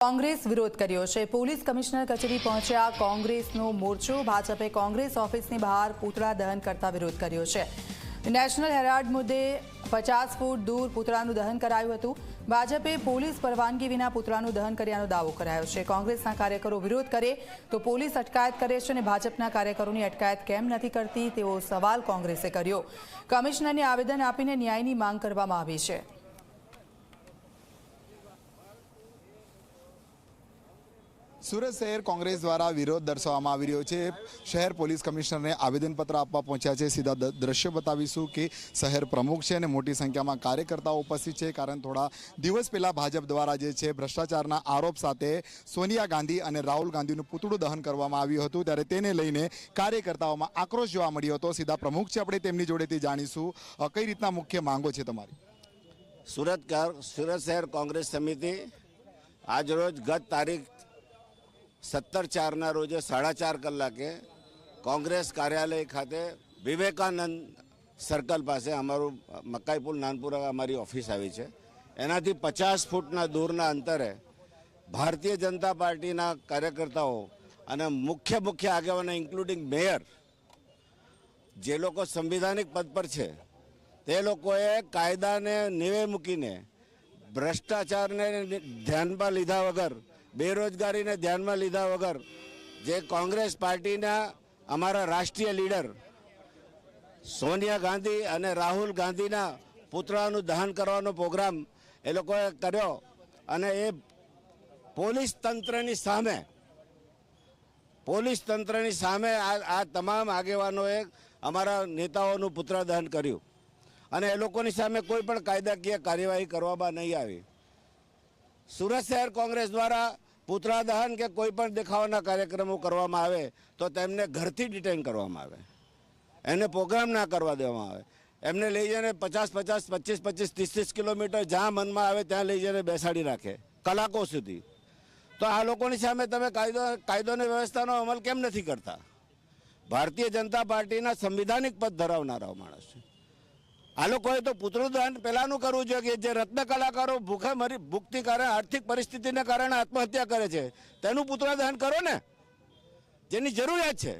કોંગ્રેસ વિરોધ કર્યો છે. પોલીસ કમિશનર કચેરી પહોંચ્યા, કોંગ્રેસનો મોરચો ભાજપે કોંગ્રેસ ઓફિસની બહાર પૂતળા દહન કરતા વિરોધ કર્યો છે. નેશનલ હેરાલ્ડ મુદ્દે પચાસ ફૂટ દૂર પૂતળાનું દહન કરાયું હતું. ભાજપે પોલીસ પરવાનગી વિના પૂતળાનું દહન કર્યાનો દાવો કરાયો છે. કોંગ્રેસના કાર્યકરો વિરોધ કરે તો પોલીસ અટકાયત કરે છે અને ભાજપના કાર્યકરોની અટકાયત કેમ નથી કરતી તેવો સવાલ કોંગ્રેસે કર્યો. કમિશનરને આવેદન આપીને ન્યાયની માંગ કરવામાં આવી છે. સુરત શહેર કોંગ્રેસ દ્વારા વિરોધ દર્શાવવામાં આવી રહ્યો છે. શહેર પોલીસ કમિશનરને આવેદનપત્ર આપવા પહોંચ્યા છે. સીધા દ્રશ્ય બતાવીશું કે શહેર પ્રમુખ છે અને મોટી સંખ્યામાં કાર્યકર્તાઓ ઉપસ્થિત છે. કારણ થોડા દિવસ પહેલાં ભાજપ દ્વારા જે છે ભ્રષ્ટાચારના આરોપ સાથે સોનિયા ગાંધી અને રાહુલ ગાંધીનું પૂતળું દહન કરવામાં આવ્યું હતું. ત્યારે તેને લઈને કાર્યકર્તાઓમાં આક્રોશ જોવા મળ્યો હતો. સીધા પ્રમુખ છે આપણે તેમની જોડેથી જાણીશું. કઈ રીતના મુખ્ય માંગો છે તમારી? સુરત સુરત શહેર કોંગ્રેસ સમિતિ આજરોજ ગત તારીખ સત્તર ચારના રોજે સાડા ચાર કલાકે કોંગ્રેસ કાર્યાલય ખાતે વિવેકાનંદ સર્કલ પાસે અમારું મકાઈપુર નાનપુરા અમારી ઓફિસ આવી છે. એનાથી પચાસ ફૂટના દૂરના અંતરે ભારતીય જનતા પાર્ટીના કાર્યકર્તાઓ અને મુખ્ય મુખ્ય આગેવાનો ઇન્ક્લુડિંગ મેયર જે લોકો સંવિધાનિક પદ પર છે, તે લોકોએ કાયદાને નિવે મૂકીને ભ્રષ્ટાચારને ધ્યાનમાં લીધા વગર બેરોજગારીને ધ્યાનમાં લીધા વગર જે કોંગ્રેસ પાર્ટીના અમારા રાષ્ટ્રીય લીડર સોનિયા ગાંધી અને રાહુલ ગાંધીના પુતળાનું દહન કરવાનો પ્રોગ્રામ એ લોકોએ કર્યો અને એ પોલીસ તંત્રની સામે, પોલીસ તંત્રની સામે આ આ તમામ આગેવાનોએ અમારા નેતાઓનું પુત્ર દહન કર્યું. અને એ લોકોની સામે કોઈ પણ કાયદાકીય કાર્યવાહી કરવામાં નહીં આવી. સુરત શહેર કોંગ્રેસ દ્વારા પુતળા દહન કે કોઈ પણ દેખાવાના કાર્યક્રમો કરવામાં આવે તો તેમને ઘરથી ડિટેન કરવામાં આવે. એને પ્રોગ્રામ ના કરવા દેવામાં આવે. એમને લઈ જઈને પચાસ પચાસ, પચીસ પચીસ, ત્રીસ ત્રીસ કિલોમીટર જ્યાં મનમાં આવે ત્યાં લઈ જઈને બેસાડી રાખે કલાકો સુધી. તો આ લોકોની સામે તમે કાયદો, કાયદોની વ્યવસ્થાનો અમલ કેમ નથી કરતા? ભારતીય જનતા પાર્ટીના સંવિધાનિક પદ ધરાવનારા માણસ છે. આ લોકોએ તો પુતળું દાન પહેલાનું કરવું જોઈએ કે જે રત્ન કલાકારો ભૂખે મરી ભૂખથી કારણે આર્થિક પરિસ્થિતિને કારણે આત્મહત્યા કરે છે. તેનું પુતળા દહન કરો ને. જેની જરૂરિયાત છે.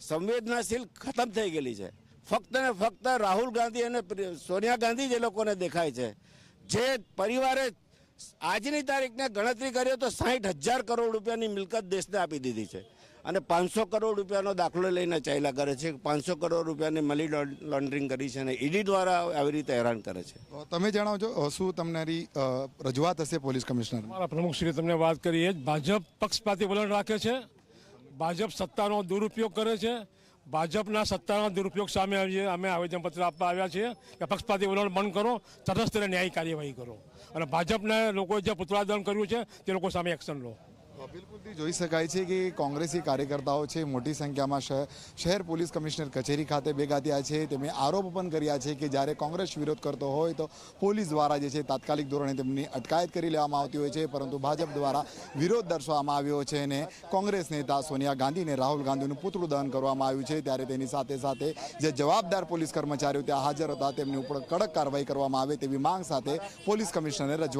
સંવેદનાશીલ ખતમ થઈ ગયેલી છે. ફક્ત ને ફક્ત રાહુલ ગાંધી અને સોનિયા ગાંધી જે લોકોને દેખાય છે. જે પરિવારે આજની તારીખને ગણતરી કરીએ તો સાહીઠ હજાર કરોડ રૂપિયાની મિલકત દેશને આપી દીધી છે. અને પાંચસો કરોડ રૂપિયાનો દાખલો લઈને ચાલ્યા કરે છે. પાંચસો કરોડ રૂપિયાની મની લોન્ડરિંગ કરી છે અને ઈડી દ્વારા આવી રીતે હેરાન કરે છે. તમે જણાવજો છો શું તમારી રજૂઆત હશે પોલીસ કમિશનર મારા પ્રમુખશ્રી તમને વાત કરીએ ભાજપ પક્ષપાતી વલણ રાખે છે. ભાજપ સત્તાનો દુરુપયોગ કરે છે. ભાજપના સત્તાના દુરુપયોગ સામે આવીએ અમે આવેદનપત્ર આપવા આવ્યા છીએ કે પક્ષપાતી વલણ બંધ કરો તટસ્થ ન્યાય ન્યાયી કાર્યવાહી કરો. અને ભાજપના લોકોએ જે પુતળાદન કર્યું છે તે લોકો સામે એક્શન લો. બિલકુલથી જોઈ શકાય છે કે કોંગ્રેસી કાર્યકર્તાઓ છે, મોટી સંખ્યામાં શહેર પોલીસ કમિશનર કચેરી ખાતે ભેગા થયા છે. તેમણે આરોપ પણ કર્યા છે કે જ્યારે કોંગ્રેસ વિરોધ કરતો હોય તો પોલીસ દ્વારા જે છે તાત્કાલિક ધોરણે તેમની અટકાયત કરી લેવામાં આવતી હોય છે. પરંતુ ભાજપ દ્વારા વિરોધ દર્શાવવામાં આવ્યો છે અને કોંગ્રેસ નેતા સોનિયા ગાંધી અને રાહુલ ગાંધીનું પુતળું દહન કરવામાં આવ્યું છે. ત્યારે તેની સાથે સાથે જે જવાબદાર પોલીસ કર્મચારીઓ ત્યાં હાજર હતા, તેમની ઉપર કડક કાર્યવાહી કરવામાં આવે તેવી માંગ સાથે પોલીસ કમિશનરે રજૂઆત